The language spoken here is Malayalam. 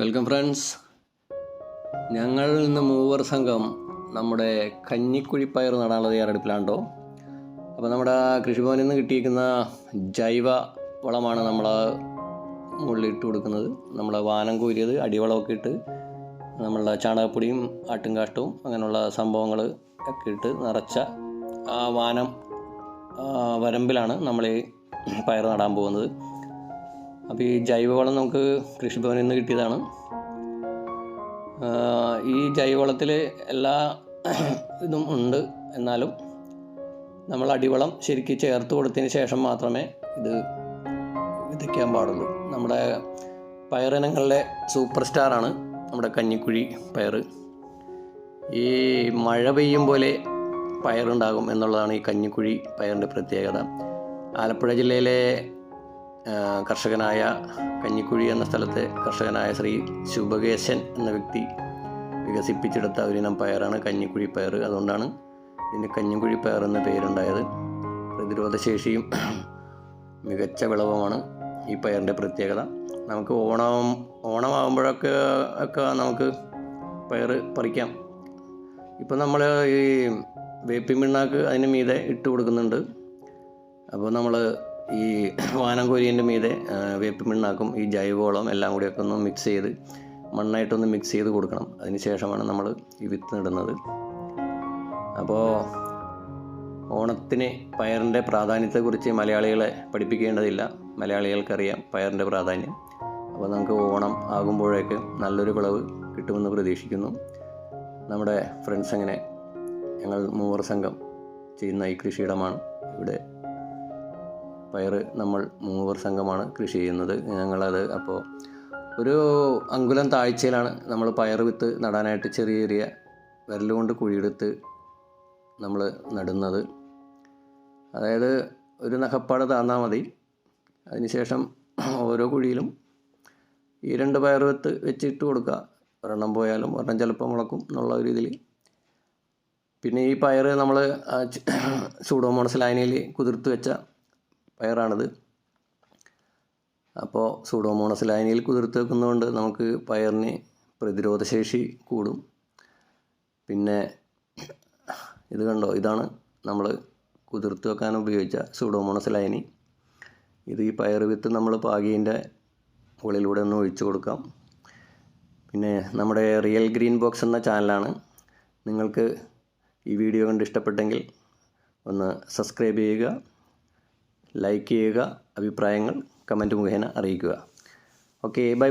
വെൽക്കം ഫ്രണ്ട്സ് ഞങ്ങൾ ഇന്ന് മൂവർ സംഘം നമ്മുടെ കഞ്ഞിക്കുഴി പയർ നടാനുള്ള തയ്യാറെടുപ്പിലാണ്ടോ അപ്പോൾ നമ്മുടെ കൃഷിഭവനിൽ നിന്ന് കിട്ടിയിരിക്കുന്ന ജൈവ വളമാണ് നമ്മൾ മുകളിൽ ഇട്ട് കൊടുക്കുന്നത്. നമ്മൾ വാനം കോരിയത് അടിവളമൊക്കെ ഇട്ട് നമ്മളുടെ ചാണകപ്പൊടിയും ആട്ടുംകാഷ്ടവും അങ്ങനെയുള്ള സംഭവങ്ങൾ ഒക്കെ ഇട്ട് നിറച്ച ആ വാനം വരമ്പിലാണ് നമ്മൾ ഈ പയർ നടാൻ പോകുന്നത്. അപ്പോൾ ഈ ജൈവവളം നമുക്ക് കൃഷിഭവനിൽ നിന്ന് കിട്ടിയതാണ്. ഈ ജൈവവളത്തിൽ എല്ലാ ഇതും ഉണ്ട്. എന്നാലും നമ്മൾ അടിവളം ശരിക്കും ചേർത്ത് കൊടുത്തതിന് ശേഷം മാത്രമേ ഇത് വിതയ്ക്കാൻ പാടുള്ളൂ. നമ്മുടെ പയറിനങ്ങളിലെ സൂപ്പർ സ്റ്റാറാണ് നമ്മുടെ കഞ്ഞിക്കുഴി പയർ ഈ മഴ പെയ്യും പോലെ പയറുണ്ടാകും എന്നുള്ളതാണ് ഈ കഞ്ഞിക്കുഴി പയറിന്റെ പ്രത്യേകത. ആലപ്പുഴ ജില്ലയിലെ കർഷകനായ കഞ്ഞിക്കുഴി എന്ന സ്ഥലത്തെ കർഷകനായ ശ്രീ ശുഭകേശൻ എന്ന വ്യക്തി വികസിപ്പിച്ചെടുത്ത ഒരിനം പയറാണ് കഞ്ഞിക്കുഴി പയർ. അതുകൊണ്ടാണ് ഇതിന് കഞ്ഞിക്കുഴി പയർ എന്ന പേരുണ്ടായത്. പ്രതിരോധശേഷിയും മികച്ച വിളവുമാണ് ഈ പയറിന്റെ പ്രത്യേകത. നമുക്ക് ഓണം ഓണമാകുമ്പോഴൊക്കെ ഒക്കെ നമുക്ക് പയർ പറിക്കാം. ഇപ്പം നമ്മൾ ഈ വേപ്പിൻ പിണ്ണാക്ക് അതിന് മീതെ ഇട്ട് കൊടുക്കുന്നുണ്ട്. അപ്പോൾ നമ്മൾ ഈ വാനം കോരിയന്റെ മീതെ പിണ്ണാക്കും ഈ ജൈവവളം എല്ലാം കൂടി ഒക്കെ ഒന്ന് മിക്സ് ചെയ്ത് മണ്ണായിട്ടൊന്ന് മിക്സ് ചെയ്ത് കൊടുക്കണം. അതിന് ശേഷമാണ് നമ്മൾ ഈ വിത്ത് നടുന്നത് അപ്പോൾ ഓണത്തിന് പയറിന്റെ പ്രാധാന്യത്തെക്കുറിച്ച് മലയാളികളെ പഠിപ്പിക്കേണ്ടതില്ല. മലയാളികൾക്കറിയാം പയറിന്റെ പ്രാധാന്യം. അപ്പോൾ നമുക്ക് ഓണം ആകുമ്പോഴേക്ക് നല്ലൊരു വിളവ് കിട്ടുമെന്ന് പ്രതീക്ഷിക്കുന്നു. നമ്മുടെ ഫ്രണ്ട്സ് എങ്ങനെ ഞങ്ങൾ മൂവർ സംഘം ചെയ്യുന്ന ഈ കൃഷിയിടമാണ് ഇവിടെ പയർ നമ്മൾ മൂവർ സംഘമാണ് കൃഷി ചെയ്യുന്നത്. ഞങ്ങളത് അപ്പോൾ ഒരു അങ്കുലം താഴ്ചയിലാണ് നമ്മൾ പയർ വിത്ത് നടാനായിട്ട് ചെറിയ ചെറിയ വിരലുകൊണ്ട് കുഴിയെടുത്ത് നമ്മൾ നടുന്നത്. അതായത് ഒരു നഖപ്പാട് താന്നാൽ മതി. അതിനുശേഷം ഓരോ കുഴിയിലും ഈ രണ്ട് പയർ വിത്ത് വെച്ചിട്ട് കൊടുക്കുക. ഒരെണ്ണം പോയാലും ഒരെണ്ണം ചിലപ്പോൾ മുളക്കും എന്നുള്ള ഒരു ഇതിൽ പിന്നെ ഈ പയർ നമ്മൾ സൂഡോമോണസ് ലൈനയിൽ കുതിർത്ത് വെച്ച പയറാണിത്. അപ്പോൾ സൂഡോമോണസ് ലൈനിയിൽ കുതിർത്ത് വെക്കുന്നതുകൊണ്ട് നമുക്ക് പയറിന് പ്രതിരോധശേഷി കൂടും. പിന്നെ ഇത് കണ്ടോ? ഇതാണ് നമ്മൾ കുതിർത്ത് വെക്കാൻ ഉപയോഗിച്ച സൂഡോമോണസ് ലൈനി ഇത് ഈ പയർ വിത്ത് നമ്മൾ പാകിന്റെ മുകളിലൂടെ ഒന്ന് ഒഴിച്ചു കൊടുക്കാം. പിന്നെ നമ്മുടെ റിയൽ ഗ്രീൻ ബോക്സ് എന്ന ചാനലാണ്. നിങ്ങൾക്ക് ഈ വീഡിയോ കണ്ട് ഇഷ്ടപ്പെട്ടെങ്കിൽ ഒന്ന് സബ്സ്ക്രൈബ് ചെയ്യുക. ലൈക്ക് ചെയ്യുക അഭിപ്രായങ്ങൾ കമന്റ് മുഖേന അറിയിക്കുക. Okay bye